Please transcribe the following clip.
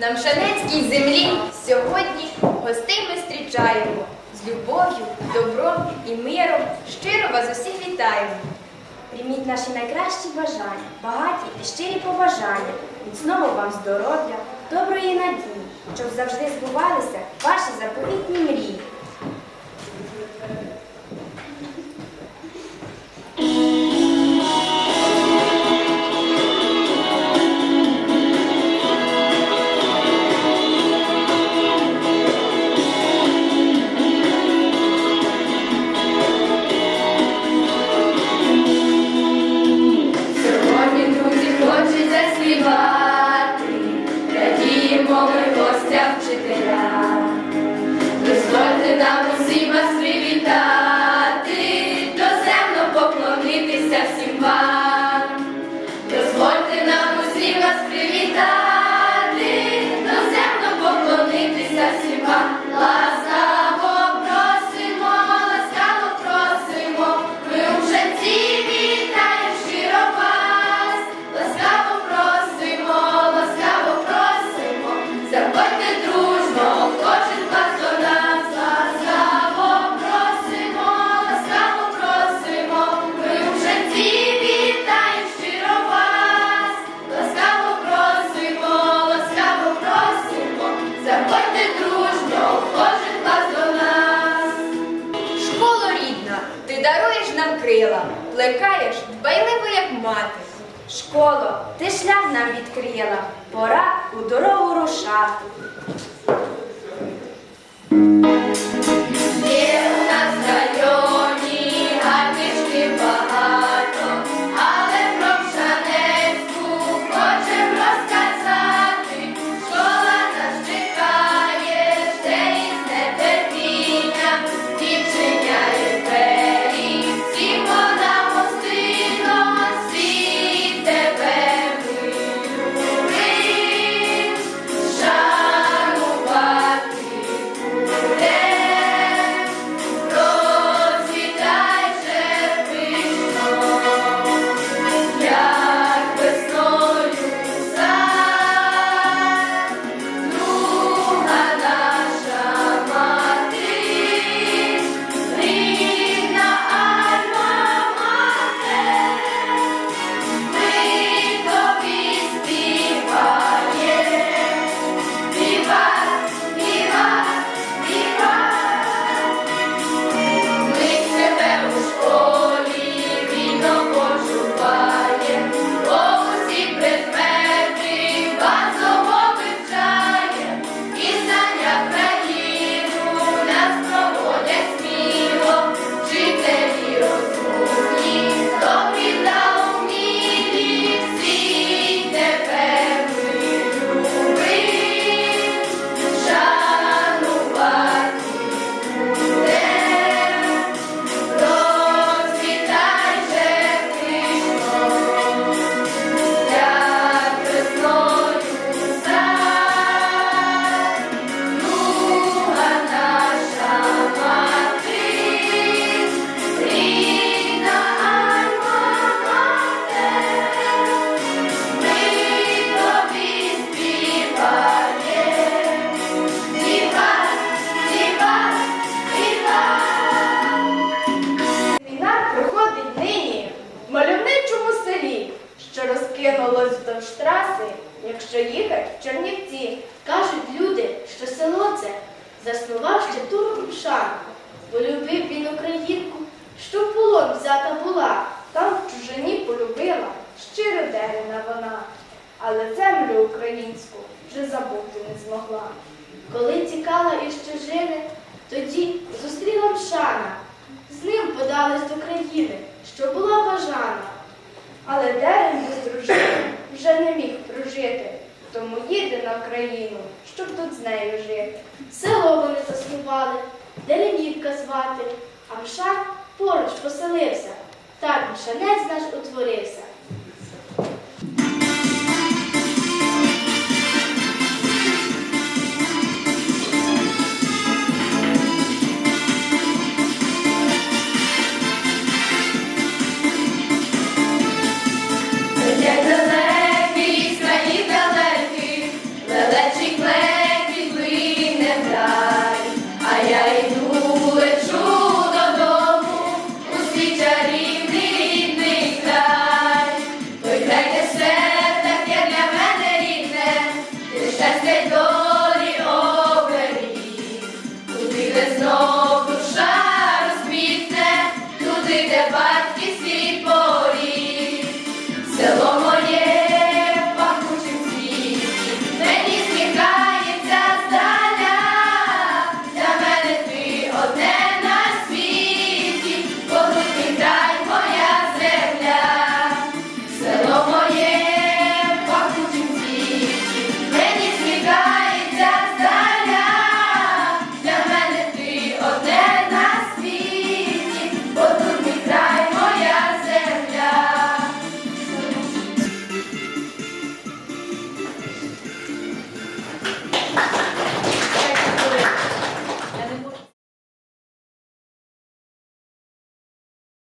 На Мшанецькій землі сьогодні гостей ми зустрічаємо. З любов'ю, добром і миром щиро вас усіх вітаємо. Прийміть наші найкращі бажання, багаті і щирі побажання, міцного вам здоров'я, доброї надії, щоб завжди збувалися ваші заповітні мрії. 봐. Даруєш плекаєш дбайливо, як мати. Школо, ти шлях нам відкрила, пора у дорогу рушати. Заснував ще Шан. Полюбив він українку, що полон взята була, там в чужині полюбила, щиро дерена вона, але землю українську вже забути не змогла. Коли тікала із чужини, тоді зустріла Мшана. З ним подались до країни, що була бажана. Але Дерен без дружини вже не міг прожити, тому їде на країну, щоб тут з нею жити. Село вони заснували, Деревівка звати, а мша поруч поселився. Так Мшанець наш утворився.